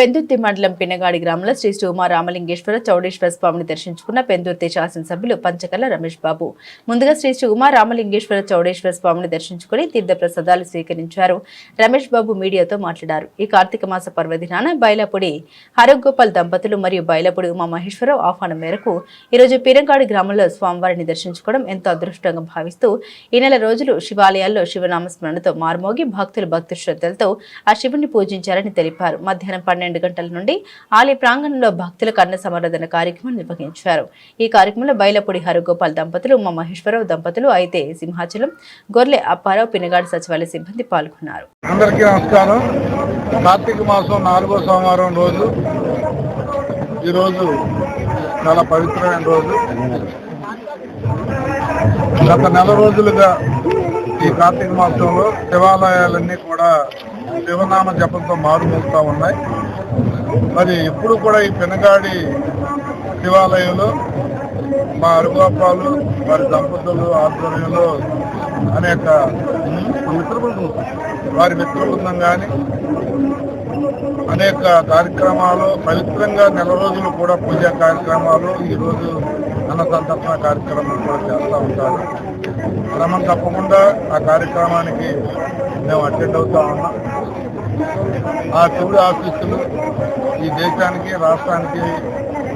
పెందుర్తి మండలం పినగాడి గ్రామంలో శ్రీ శ్రీ ఉమా రామలింగేశ్వర చౌడేశ్వర స్వామిని దర్శించుకున్న పెందుర్తి శాసనసభ్యులు పంచకల్ల రమేష్ బాబు. ముందుగా శ్రీ శ్రీ ఉమా రామలింగేశ్వర చౌడేశ్వర స్వామిని దర్శించుకుని తీర్థ ప్రసాదాలు స్వీకరించారు. రమేష్ బాబు మీడియాతో మాట్లాడారు. ఈ కార్తీక మాస పర్వదినాన బైలాపుడి హరగోపాల్ దంపతులు మరియు బైలాపుడి ఉమామహేశ్వరరావు ఆహ్వానం మేరకు ఈరోజు పిరంగాడి గ్రామంలో స్వామివారిని దర్శించుకోవడం ఎంతో అదృష్టంగా భావిస్తూ ఈ నెల రోజులు శివాలయాల్లో శివనామ స్మరణతో భక్తులు భక్తి శ్రద్ధలతో ఆ శివుని పూజించారని తెలిపారు. మధ్యాహ్నం పన్నెండు గంటల నుండి ఆలయ ప్రాంగణంలో భక్తుల కన్న సమర్ధన కార్యక్రమం నిర్వహించారు. ఈ కార్యక్రమంలో బైలపూడి హరిగోపాల్ దంపతులు ఉమా మహేశ్వరరావు దంపతులు అయితే సింహాచలం గొర్లె అప్పారావు పినగాడి సచివాలయ సిబ్బంది పాల్గొన్నారు. అందరికీ నమస్కారం. కార్తీక మాసం నాలుగో సోమవారం రోజు. ఈరోజు చాలా పవిత్రమైన రోజు. గత నెల రోజులుగా ఈ కార్తీక మాసంలో శివాలయాలన్నీ కూడా శివనామ జపంతో మారుమూస్తూ ఉన్నాయి. మరి ఎప్పుడు కూడా ఈ పెనగాడి శివాలయంలో మా అరుగోపాలు వారి దంపతులు ఆధ్వర్యంలో అనేక వారి మిత్ర బృందం కానీ అనేక కార్యక్రమాలు పవిత్రంగా నెల రోజులు కూడా పూజా కార్యక్రమాలు ఈరోజు అన్న సంతర్పణ కార్యక్రమాలు కూడా చేస్తూ ఉంటారు. క్రమం తప్పకుండా ఆ కార్యక్రమానికి మేము అటెండ్ అవుతా ఉన్నాం. ఆ శివుడి ఆఫీసులు ఈ దేశానికి రాష్ట్రానికి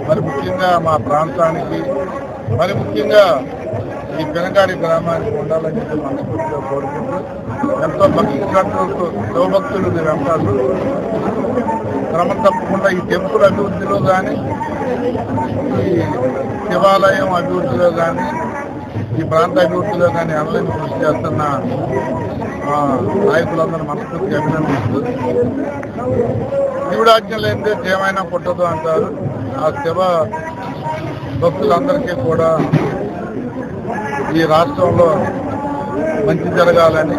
మరి ముఖ్యంగా మా ప్రాంతానికి మరి ముఖ్యంగా ఈ పెనగాడి గ్రామానికి ఉండాలని చెప్పి మనస్ఫూర్తిగా కోరుకుంటూ ఎంతో భక్తి శ్రద్ధలతో శివభక్తులు వెంటారు క్రమం తప్పకుండా ఈ టెంపుల్ అభివృద్ధిలో కానీ ఈ శివాలయం అభివృద్ధిలో కానీ ఈ ప్రాంత అభివృద్ధిలో కానీ అనలేని కృషి చేస్తున్న నాయకులందరూ మనస్ఫూర్తిగా అభినందిస్తూ శివుడాజ్ఞ లేనిదే ఏమైనా పుట్టదు అంటారు. ఆ శివ భక్తులందరికీ కూడా ఈ రాష్ట్రంలో మంచి జరగాలని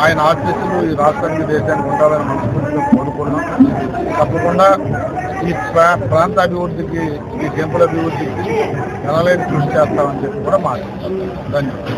ఆయన ఆశీస్సులు ఈ రాష్ట్రానికి దేశానికి ఉండాలని మనస్ఫూర్తిగా కోరుకున్నాం తప్పకుండా ఈ ప్రా- ప్రాంత అభివృద్ధికి ఈ టెంపుల్ అభివృద్ధికి ఎనలేని కృషి చేస్తామని చెప్పి కూడా మాట్లాడుతాం ధన్యవాదాలు.